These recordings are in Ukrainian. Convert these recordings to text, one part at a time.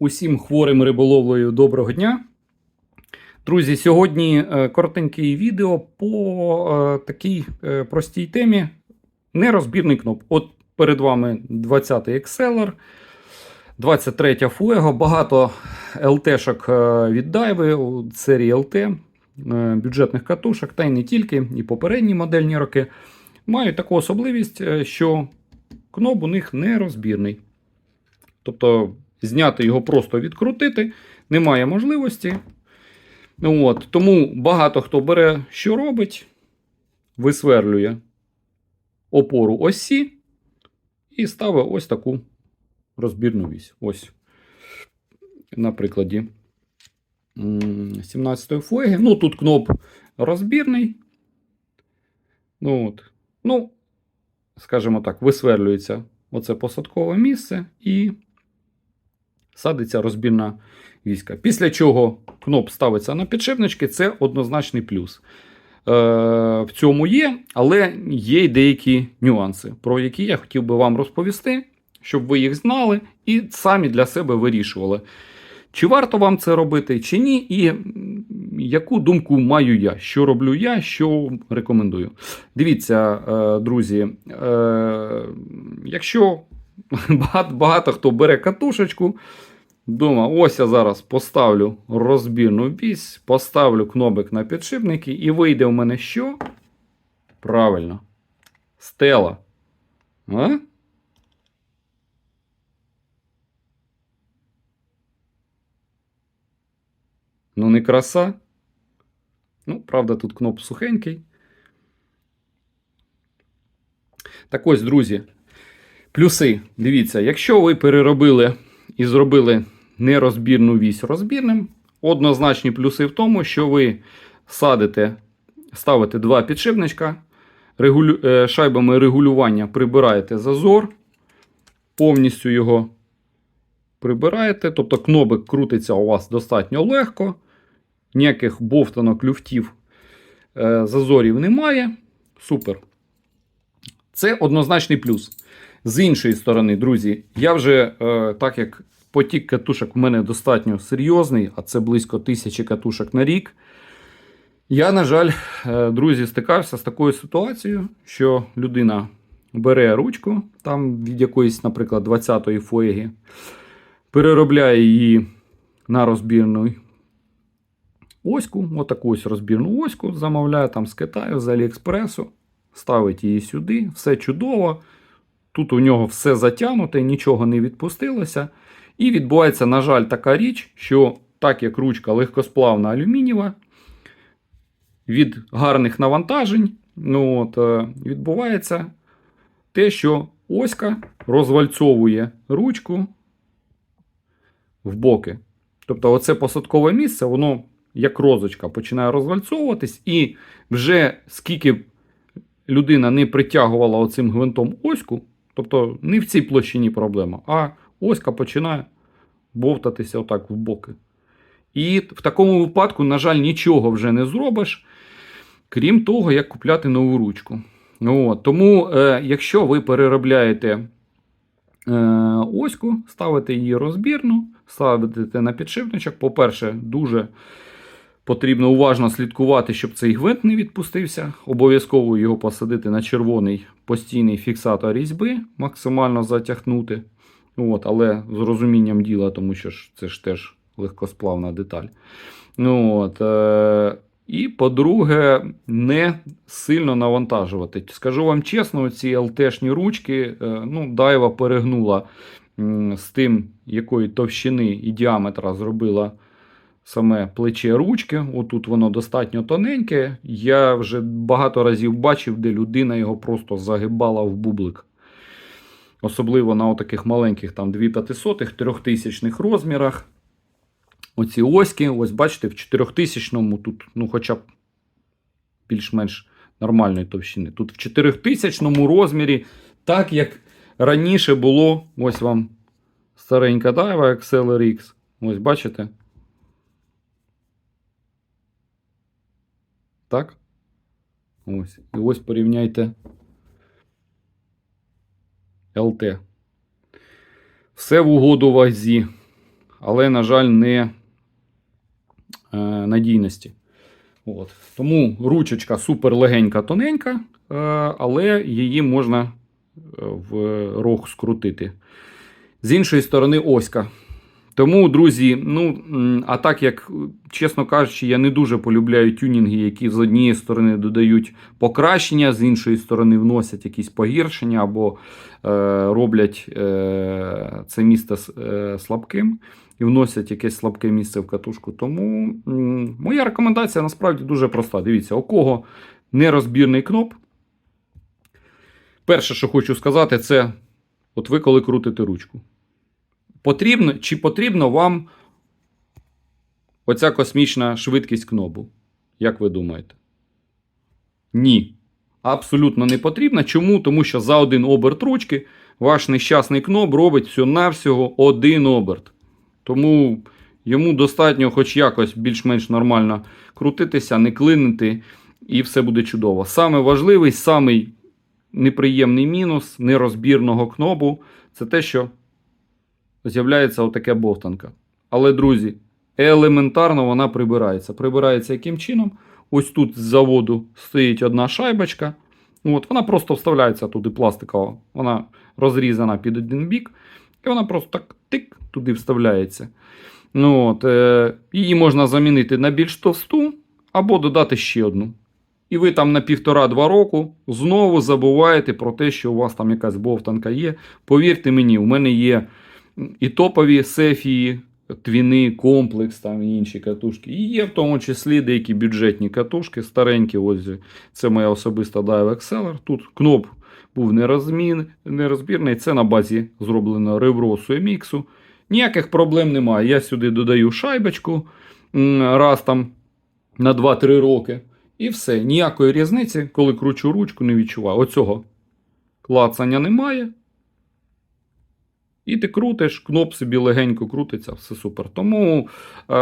Усім хворим риболовлею доброго дня. Друзі, сьогодні е, коротеньке відео по е, такій е, простій темі нерозбірний кноп. От перед вами 20-й Exceller, 23 Fuego, багато ЛТшок від Дайви, серії ЛТ, бюджетних катушок, та й не тільки, і попередні модельні роки мають таку особливість, що кноп у них нерозбірний. Тобто зняти його просто відкрутити немає можливості. От, Тому багато хто бере, що робить, висверлює опору осі і ставить ось таку розбірну вісь. Ось. На прикладі 17-ї флеги. Ну, тут кноп розбірний. Ну, от. ну, скажімо так, висверлюється оце посадкове місце і садиться розбірна війська. Після чого кноп ставиться на підшипнички, це однозначний плюс. Е, В цьому є, але є й деякі нюанси, про які я хотів би вам розповісти, щоб ви їх знали і самі для себе вирішували. Чи варто вам це робити, чи ні, і яку думку маю я, що роблю я, що рекомендую. Дивіться, е, друзі, е, якщо багато, багато хто бере катушечку, Думаю, ось я зараз поставлю розбірну вісь, поставлю кнопик на підшипники, і вийде у мене що? Правильно. Стела. А? Ну, не краса. Ну, правда, тут кноп сухенький. Так ось, друзі. Плюси. Дивіться, якщо ви переробили і зробили нерозбірну вісь розбірним. Однозначні плюси в тому, що ви садите, ставите два підшипничка, регулю... е, шайбами регулювання прибираєте зазор, повністю його прибираєте. Тобто кнопик крутиться у вас достатньо легко, ніяких бовтанок, люфтів, е, зазорів немає. Супер. Це однозначний плюс. З іншої сторони, друзі, я вже е, так як потік катушок у мене достатньо серйозний, а це близько тисячі катушок на рік. Я, на жаль, е, друзі, стикався з такою ситуацією, що людина бере ручку там від якоїсь, наприклад, 20-ї фоєги, переробляє її на розбірну оську, отаку ось розбірну оську, замовляє там з Китаю, з Аліекспресу, ставить її сюди, все чудово. Тут у нього все затягнуте, нічого не відпустилося. І відбувається, на жаль, така річ, що так як ручка легкосплавна алюмінієва, від гарних навантажень ну от, е, відбувається те, що оська розвальцовує ручку в боки. Тобто, оце посадкове місце, воно як розочка починає розвальцовуватись, і вже скільки людина не притягувала оцим гвинтом оську, тобто не в цій площині проблема, а оська починає бовтатися отак в боки. І в такому випадку, на жаль, нічого вже не зробиш, крім того, як купляти нову ручку. От. Тому, е, якщо ви переробляєте е, оську, ставите її розбірну, ставите на підшипничок, по-перше, дуже потрібно уважно слідкувати, щоб цей гвинт не відпустився. Обов'язково його посадити на червоний постійний фіксатор різьби, максимально затягнути. От, Але з розумінням діла, тому що ж це ж теж легкосплавна деталь. Ну, от, е, І, по-друге, не сильно навантажувати. Скажу вам чесно, ці ЛТшні ручки, е, ну, Дайва перегнула м, з тим, якої товщини і діаметра зробила саме плече ручки. Отут воно достатньо тоненьке. Я вже багато разів бачив, де людина його просто загибала в бублик. Особливо на таких маленьких там 2500 3000 розмірах. Оці оськи, ось бачите, в 4000-му тут, ну, хоча б більш-менш нормальної товщини. Тут в 4000 розмірі, так як раніше було, ось вам старенька дайва Exceller X. Ось бачите? Так? Ось. І ось порівняйте ЛТ. Все в угоду вазі. але, на жаль, не е, надійності. От. Тому ручечка супер легенька, тоненька, е, але її можна е, в рог скрутити. З іншої сторони, оська. Тому, друзі, ну, а так як, чесно кажучи, я не дуже полюбляю тюнінги, які з однієї сторони додають покращення, з іншої сторони вносять якісь погіршення або е, роблять е, це місце е, слабким і вносять якесь слабке місце в катушку. Тому м, моя рекомендація насправді дуже проста. Дивіться, у кого нерозбірний кноп. Перше, що хочу сказати, це от ви коли крутите ручку. Потрібно, чи потрібно вам оця космічна швидкість кнопу? Як ви думаєте? Ні. Абсолютно не потрібно. Чому? Тому що за один оберт ручки ваш нещасний кноп робить всього-навсього один оберт. Тому йому достатньо хоч якось більш-менш нормально крутитися, не клинити, і все буде чудово. Саме важливий, самий неприємний мінус нерозбірного кнопу це те, що з'являється отаке бовтанка. Але, друзі, елементарно вона прибирається. Прибирається яким чином? Ось тут з заводу стоїть одна шайбочка. От, вона просто вставляється туди пластикова. Вона розрізана під один бік. І вона просто так тик туди вставляється. Ну, от, е, її можна замінити на більш товсту або додати ще одну. І ви там на півтора-два року знову забуваєте про те, що у вас там якась бовтанка є. Повірте мені, у мене є і топові сефії, твіни, комплекс там і інші катушки. І є в тому числі деякі бюджетні катушки, старенькі. Ось це моя особиста Dive Exceller. Тут кноп був нерозмін, нерозбірний. Це на базі зроблено ревросу і міксу. Ніяких проблем немає. Я сюди додаю шайбочку раз там на 2-3 роки. І все. Ніякої різниці, коли кручу ручку, не відчуваю. Оцього клацання немає. І ти крутиш, кноп собі легенько крутиться, все супер. Тому е,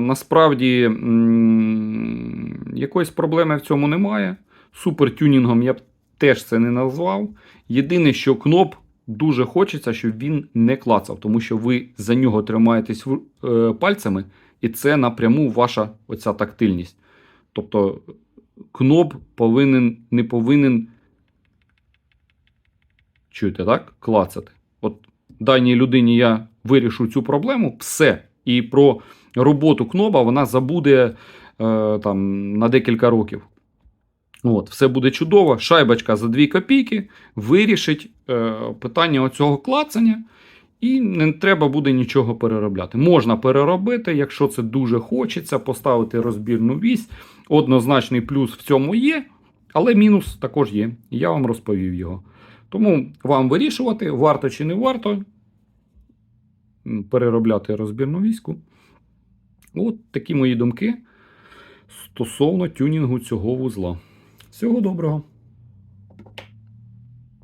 насправді м, якоїсь проблеми в цьому немає. Супертюнінгом я б теж це не назвав. Єдине, що кноп дуже хочеться, щоб він не клацав, тому що ви за нього тримаєтесь е, пальцями, і це напряму ваша оця тактильність. Тобто кноп повинен, не повинен чуєте, так? Клацати. От даній людині я вирішу цю проблему, все. І про роботу кноба вона забуде е, там, на декілька років. От, все буде чудово. Шайбочка за 2 копійки вирішить е, питання оцього клацання, і не треба буде нічого переробляти. Можна переробити, якщо це дуже хочеться, поставити розбірну вісь. Однозначний плюс в цьому є, але мінус також є. Я вам розповів його. Тому вам вирішувати, варто чи не варто переробляти розбірну війську. От такі мої думки стосовно тюнінгу цього вузла. Всього доброго!